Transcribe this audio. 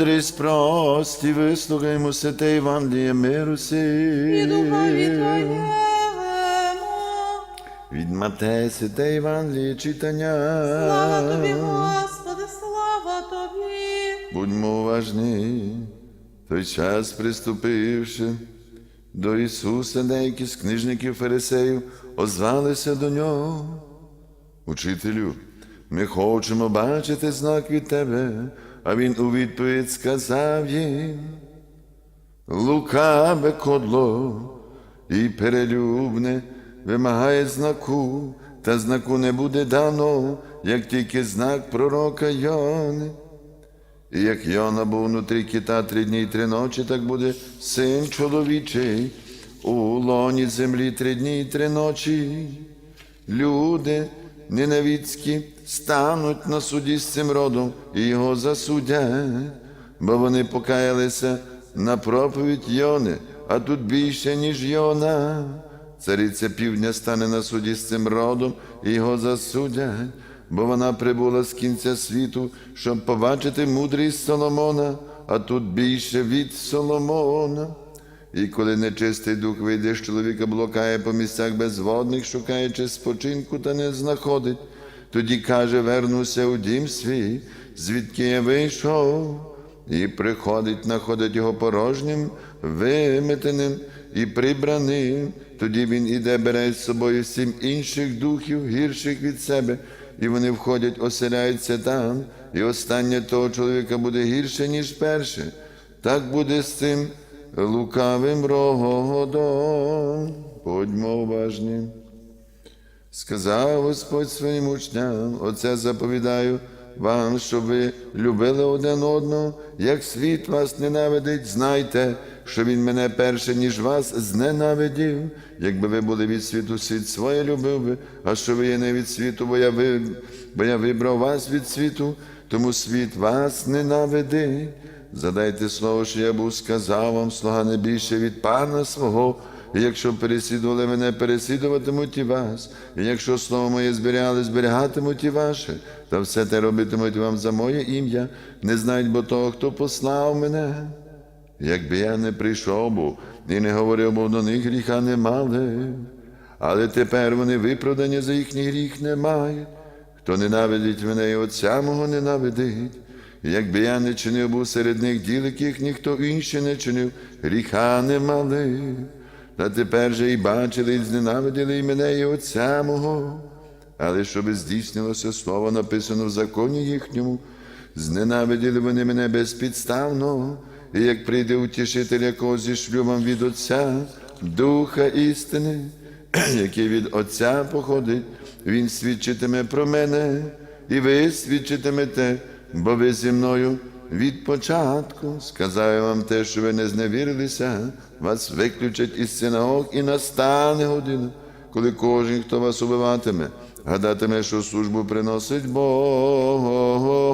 Мудрість прості, вислухаймо святе Євангеліє миру Твоєму. Від Матея святе Євангеліє читання. Слава Тобі, Господи, слава Тобі. Будьмо уважні. Той час, приступивши до Ісуса, деякі з книжників фарисеїв озвалися до нього. Учителю, ми хочемо бачити знак від тебе, а він у відповідь сказав їм. Лукаве кодло і перелюбне вимагає знаку, та знаку не буде дано, як тільки знак пророка Йони. І як Йона був внутрі кита три дні й три ночі, так буде син чоловічий у лоні землі три дні й три ночі. Люди ненавицькі стануть на суді з цим родом і його засудять, бо вони покаялися на проповідь Йони, а тут більше, ніж Йона. Цариця півдня стане на суді з цим родом і його засудять, бо вона прибула з кінця світу, щоб побачити мудрість Соломона, а тут більше від Соломона. І коли нечистий дух вийде чоловіка, блокає по місцях безводних, шукаючи спочинку та не знаходить, тоді каже, вернуся у дім свій, звідки я вийшов, і приходить, знаходить його порожнім, виметеним і прибраним. Тоді він іде, бере з собою сім інших духів, гірших від себе, і вони входять, оселяються там, і останнє того чоловіка буде гірше, ніж перше. Так буде з цим лукавим рогодом. Будьмо уважні. Сказав Господь своїм учням, оце заповідаю вам, щоб ви любили один одного, як світ вас ненавидить, знайте, що він мене перше, ніж вас, зненавидів. Якби ви були від світу, світ своє любив би, а що ви є не від світу, бо я, ви, бо я вибрав вас від світу, тому світ вас ненавидить. Задайте слово, що я був сказав вам, слуга не більше від пана свого. І якщо переслідували мене, переслідуватимуть і вас. І якщо слово моє зберігали, зберігатимуть і ваше, та все те робитимуть вам за моє ім'я, не знають бо того, хто послав мене. Якби я не прийшов був і не говорив, бо до них гріха не мали, але тепер вони виправдані за їхній гріх не мають. Хто ненавидить мене і отця мого ненавидить. Якби я не чинив був серед них діл, яких ніхто інший не чинив, гріха не мали. Та тепер же і бачили, і зненавиділи і мене, і отця мого. Але щоб здійснилося слово, написано в законі їхньому, зненавиділи вони мене безпідставно, і як прийде утішитель, якого зішлю вам від Отця, Духа істини, який від Отця походить, Він свідчитиме про мене, і ви свідчитимете, бо ви зі мною від початку. Сказав я вам те, що ви не зневірилися, вас виключать із синагог і настане година, коли кожен, хто вас убиватиме, гадатиме, що службу приносить Богові.